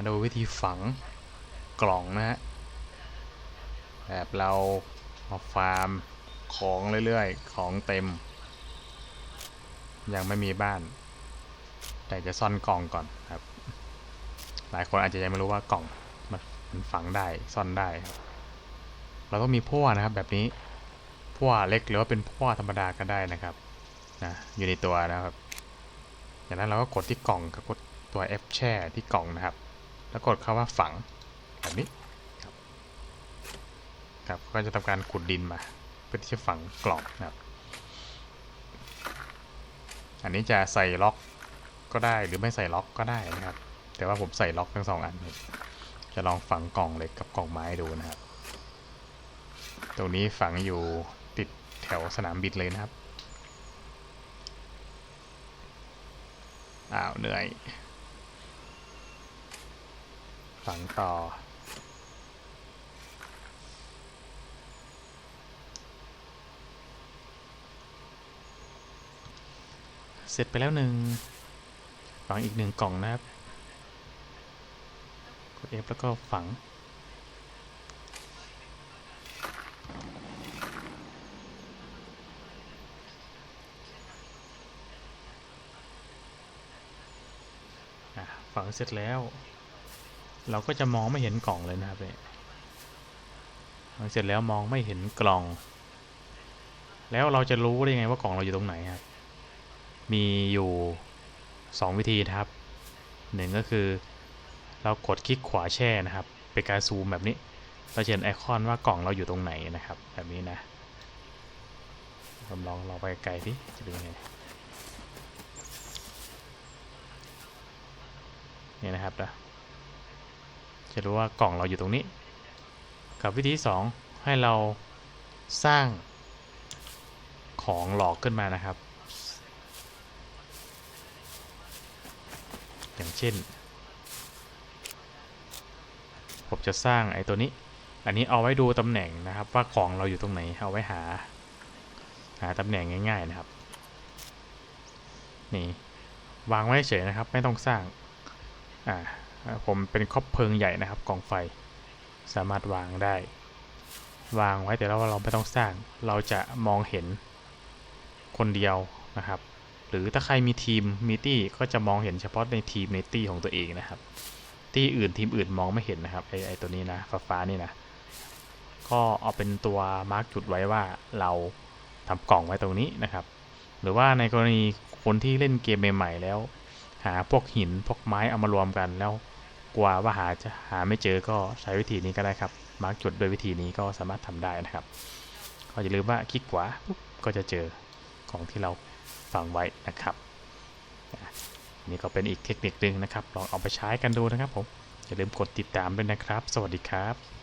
มาดูวิธีฝังกล่องนะฮะแบบเรามาฟาร์มของเรื่อยๆ ของเต็ม ยังไม่มีบ้าน แต่จะซ่อนกล่องก่อนครับ หลายคนอาจจะยังไม่รู้ว่ากล่องมันฝังได้ซ่อนได้ครับเราต้องมีพ่วนะครับแบบนี้พ่วเล็กหรือว่าเป็นพ่วธรรมดาก็ได้นะครับนะอยู่ในตัวนะครับจากนั้นเราก็กดที่กล่องกับกดตัว F แช่ที่กล่องนะครับ แล้วกดคาว่าฝังแบบนี้ครับครับก็จะทำการขุดดินมา เพื่อที่จะฝังกล่องนะครับ อันนี้จะใส่ล็อกก็ได้หรือไม่ใส่ล็อกก็ได้นะครับ แต่ว่าผมใส่ล็อกทั้งสองอันจะลองฝังกล่องเหล็กกับกล่องไม้ดูนะครับ ตรงนี้ฝังอยู่ติดแถวสนามบินเลยนะครับอ้าวเหนื่อย ฝังต่อ เสร็จไปแล้วหนึ่งฝังอีกหนึ่งกล่องนะครับ กด F แล้วก็ฝังฝังเสร็จแล้ว เราก็จะมองไม่เห็นกล่องเลยนะครับเนี่ยเสร็จแล้วมองไม่เห็นกล่อง แล้วเราจะรู้ได้ไงว่ากล่องเราอยู่ตรงไหนครับ มีอยู่ 2 วิธีครับหนึ่งก็คือเรากดคลิกขวาแช่นะครับ เป็นการซูมแบบนี้ เราจะเห็นไอคอนว่ากล่องเราอยู่ตรงไหนนะครับ แบบนี้นะลองลองไปไกลที่จะเป็นยังไงนี่นะครับนะ จะรู้ว่ากล่องเราอยู่ตรงนี้ กับวิธีที่สองให้เราสร้างของหลอกขึ้นมานะครับ อย่างเช่น ผมจะสร้างไอ้ตัวนี้ อันนี้เอาไว้ดูตำแหน่งนะครับ ว่าของเราอยู่ตรงไหน เอาไว้หา หาตำแหน่งง่าย ๆนะครับ นี่ วางไว้เฉยนะครับ ไม่ต้องสร้าง อ่า ผมเป็นครอบเพลิงใหญ่นะครับกองไฟ สามารถวางได้ วางไว้แต่ว่าเราไม่ต้องสร้าง เราจะมองเห็นคนเดียวนะครับ หรือถ้าใครมีทีมมีตี้ก็จะมองเห็นเฉพาะในทีมในตี้ของตัวเองนะครับ ตี้อื่นทีมอื่นมองไม่เห็นนะครับไอไอตัวนี้นะฟ้าฟ้านี่นะก็เอาเป็นตัวมาร์กจุดไว้ว่าเราทำกล่องไว้ตรงนี้นะครับ หรือว่าในกรณีคนที่เล่นเกมใหม่ๆแล้ว หาพวกหินพวกไม้เอามารวมกันแล้ว กลัวว่าหาจะหาไม่เจอก็ใช้วิธีนี้ก็ได้ครับ มาร์กจุดโดยวิธีนี้ก็สามารถทำได้นะครับ ก็อย่าลืมว่าคลิกขวาปุ๊บก็จะเจอของที่เราฝังไว้นะครับนี่ก็เป็นอีกเทคนิคหนึ่งนะครับ ลองเอาไปใช้กันดูนะครับผม อย่าลืมกดติดตามด้วยนะครับ สวัสดีครับ